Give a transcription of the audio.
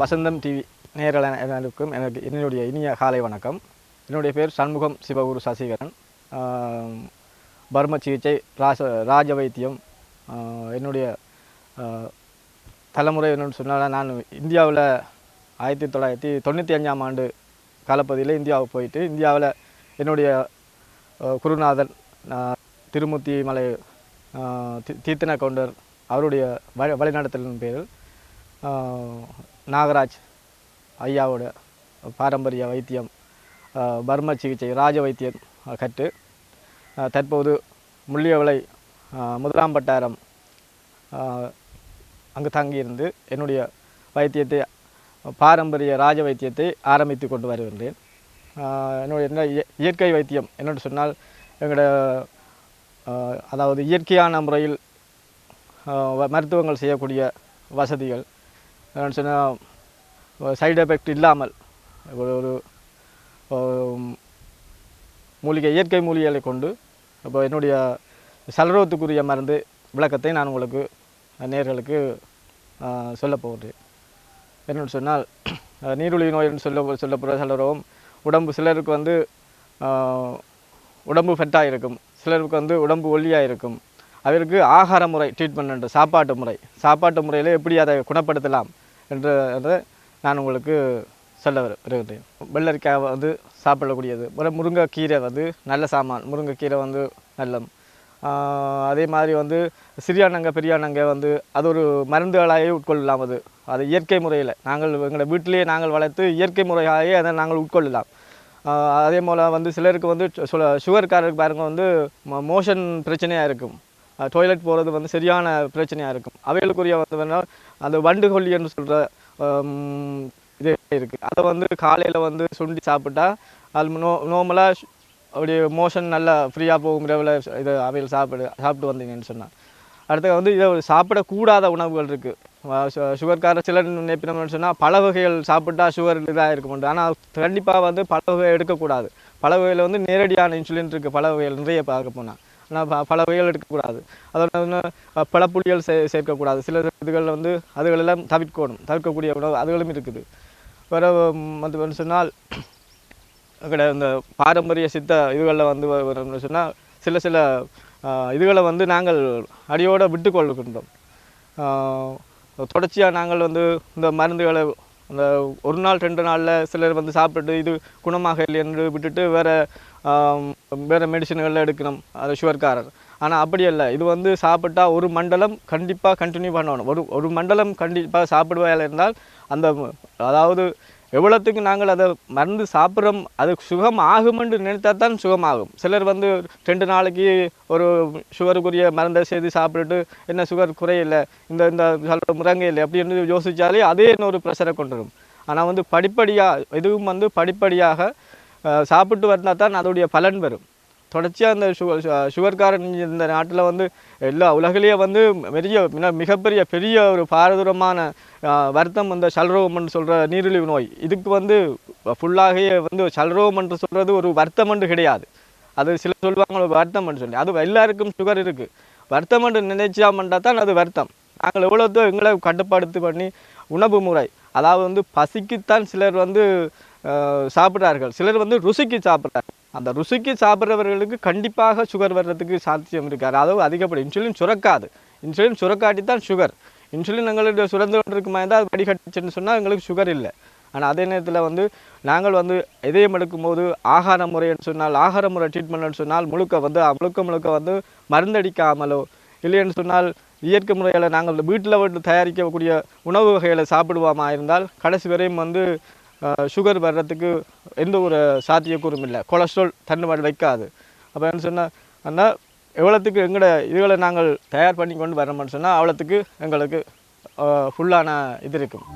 வசந்தம் TV நேரில் அனைவருக்கும் எனக்கு என்னுடைய இனிய காலை வணக்கம். என்னுடைய பேர் சண்முகம் சிவகுரு சசிகரன். பர்ம சிகிச்சை ராச ராஜ வைத்தியம் என்னுடைய தலைமுறை என்னென்னு சொன்னால் நான் இந்தியாவில் ஆயிரத்தி தொள்ளாயிரத்தி தொண்ணூற்றி அஞ்சாம் ஆண்டு காலப்பகுதியில் இந்தியாவுக்கு போயிட்டு இந்தியாவில் என்னுடைய குருநாதன் திருமூர்த்தி மலை தீர்த்தன கவுண்டர் அவருடைய வழி வழிநடத்தலின் பேரில் நாகராஜ் ஐயாவோட பாரம்பரிய வைத்தியம் பர்ம சிகிச்சை ராஜ வைத்தியம் கற்று தற்போது முள்ளியவளை முதலாம் பட்டாரம் அங்கு தங்கியிருந்து என்னுடைய வைத்தியத்தை பாரம்பரிய ராஜ வைத்தியத்தை ஆரம்பித்து கொண்டு வருகின்றேன். என்னுடைய என்ன இய- இயற்கை வைத்தியம் என்னென்னு சொன்னால் எங்களோட அதாவது இயற்கையான முறையில் மருத்துவங்கள் செய்யக்கூடிய வசதிகள் சொன்னால் சைடு எஃபெக்ட் இல்லாமல் ஒரு ஒரு மூலிகை இயற்கை மூலிகைகளை கொண்டு இப்போ என்னுடைய சலரோத்துக்குரிய மருந்து விளக்கத்தை நான் உங்களுக்கு நேர்களுக்கு சொல்ல போகிறேன். என்னென்னு சொன்னால் அஹ், நோய்னு சொல்ல சொல்லப்படுற சிலரும் உடம்பு சிலருக்கு வந்து உடம்பு ஃபெட்டாக இருக்கும். சிலருக்கு வந்து உடம்பு ஒல்லியாக இருக்கும். அவருக்கு ஆகார முறை ட்ரீட்மெண்ட் சாப்பாட்டு முறை. சாப்பாட்டு முறையில் எப்படி அதை குணப்படுத்தலாம்? என்று நான் உங்களுக்கு சொல்ல வருகிறேன். வெள்ளரிக்காய் வந்து சாப்பிடக்கூடியது. அப்புறம் முருங்கைக்கீரை வந்து நல்ல சாமான். முருங்கைக்கீரை வந்து நல்லம் அதே மாதிரி வந்து சிறியானங்க பெரியானங்க வந்து அது ஒரு மருந்துகளாகவே உட்கொள்ளலாம் அது. அது இயற்கை முறையில். நாங்கள் எங்களை வீட்டிலேயே நாங்கள் வளர்த்து இயற்கை முறையாகவே அதை நாங்கள் உட்கொள்ளலாம். அதே போல் வந்து சிலருக்கு வந்து சுகர்காரருக்கு பாருங்கள் வந்து மோஷன் பிரச்சனையாக இருக்கும். டாய்லெட் போகிறது வந்து சரியான பிரச்சனையாக இருக்கும். அவைகளுக்குரிய வந்து வேணால் அந்த வண்டு கொல்லி என்று சொல்கிற இது இருக்குது அதை வந்து காலையில் வந்து சுண்டி சாப்பிட்டா அது நோ நார்மலாக அப்படியே மோஷன் நல்லா ஃப்ரீயாக போகும் இரவில் இது அவையில் சாப்பிடு சாப்பிட்டு வந்தீங்கன்னு சொன்னால் அடுத்து வந்து இதை சாப்பிடக்கூடாத உணவுகள் இருக்குது சுகர்கார சிலர் நினைப்பினோம்னு சொன்னால் பல வகைகள் சாப்பிட்டா சுகர் இதாக இருக்கும் ஆனால் கண்டிப்பாக வந்து பல வகை எடுக்கக்கூடாது. பல வகையில் வந்து நேரடியான இன்சுலின் இருக்குது பல வகைகள் நிறைய பார்க்க போனால் பல வகைகள் எடுக்கக்கூடாது. அதோட பல அஹ், சே சேர்க்கக்கூடாது. சில இதுகளில் வந்து அதுகளெல்லாம் தவிர்க்கணும். தவிர்க்கக்கூடிய உணவு அதுகளும் இருக்குது. வேறு வந்து சொன்னால் அக்கட இந்த பாரம்பரிய சித்த இதுகளில் வந்து சொன்னால் சில சில இதுகளை வந்து நாங்கள் அடியோடு விட்டு கொள்கின்றோம். தொடர்ச்சியாக நாங்கள் வந்து இந்த மருந்துகளை இந்த ஒரு நாள் ரெண்டு நாளில் சிலர் வந்து சாப்பிட்டுட்டு இது குணமாக இல்லை என்று விட்டுட்டு வேறு வேறு மெடிசன்களில் எடுக்கணும். அது சுகர்காரர் ஆனால் அப்படி இல்லை இது வந்து சாப்பிட்டா ஒரு மண்டலம் கண்டிப்பாக கண்டினியூ பண்ணணும். ஒரு ஒரு மண்டலம் கண்டிப்பாக சாப்பிடுவாயில் இருந்தால் அந்த அதாவது எவ்வளோத்துக்கு நாங்கள் அதை மருந்து சாப்பிட்றோம் அது சுகம் ஆகுமென்று நினைத்தா தான் சுகமாகும் சிலர் வந்து ரெண்டு நாளைக்கு ஒரு சுகருக்குரிய மருந்தை செய்து சாப்பிட்டுட்டு என்ன சுகர் குறையில்ல இந்த இந்த சொல்ற முருங்கை இல்லை அப்படின்னு யோசித்தாலே அதே இன்னொரு ப்ரெஷரை கொண்டுடும் ஆனால் வந்து படிப்படியாக இதுவும் வந்து படிப்படியாக சாப்பிட்டு வந்தால் தான் அதோடைய பலன் வரும். தொடர்ச்சியாக அந்த சுகர் சுகர்காரன் இந்த நாட்டில் வந்து எல்லா உலகிலேயே வந்து பெரிய மிக- மிகப்பெரிய பெரிய ஒரு பாரதூரமான வருத்தம் இந்த சல்ரோகம்னு சொல்கிற நீரிழிவு நோய். இதுக்கு வந்து ஃபுல்லாகவே வந்து சல்ரோகம்னு சொல்கிறது ஒரு வருத்தம்னு கிடையாது. அது சில சொல்லுவாங்க ஒரு வருத்தம்னு சொல்லி. அது எல்லாருக்கும் சுகர் இருக்குது வருத்தம் என்று நினைச்சா தான் அது வருத்தம். நாங்கள் எவ்வளோத்தோ எங்களை கட்டுப்படுத்து பண்ணி உணவு முறை அதாவது வந்து பசிக்குத்தான் சிலர் வந்து சாப்பிட்றார்கள். சிலர் வந்து ருசிக்கு சாப்பிட்றாங்க அந்த ருசிக்கு சாப்பிட்றவர்களுக்கு கண்டிப்பாக சுகர் வர்றதுக்கு சாத்தியம் இருக்காது. அதாவது அதிகப்படும் இன்சுலின் சுரக்காது. இன்சுலின் சுரக்காட்டி தான் சுகர் இன்சுலின் எங்களுக்கு சுரந்து கொண்டிருக்குமா இருந்தால் அது வடிகட்டுச்சுன்னு சொன்னால் எங்களுக்கு சுகர் இல்லை. ஆனால் அதே நேரத்தில் வந்து நாங்கள் வந்து இதயம் எடுக்கும்போது ஆகார முறைன்னு சொன்னால் ஆகார முறை ட்ரீட்மெண்ட்னு சொன்னால் முழுக்க வந்து முழுக்க முழுக்க வந்து மருந்தடிக்காமலோ இல்லைன்னு சொன்னால் இயற்கை முறையில் நாங்கள் வீட்டில் வந்து தயாரிக்கக்கூடிய உணவு வகைகளை சாப்பிடுவோமா இருந்தால் கடைசி வரையும் வந்து சுகர் வர்றதுக்கு எந்த ஒரு சாத்தியக்கூறும் இல்லை. கொலஸ்ட்ரால் தன்னுபாடு வைக்காது. அப்போ என்ன சொன்னால் ஆனால் எவ்வளோத்துக்கு எங்களோட இதுகளை நாங்கள் தயார் பண்ணி கொண்டு வரோம்னு சொன்னால் அவ்வளோத்துக்கு எங்களுக்கு ஃபுல்லான இது இருக்கும்.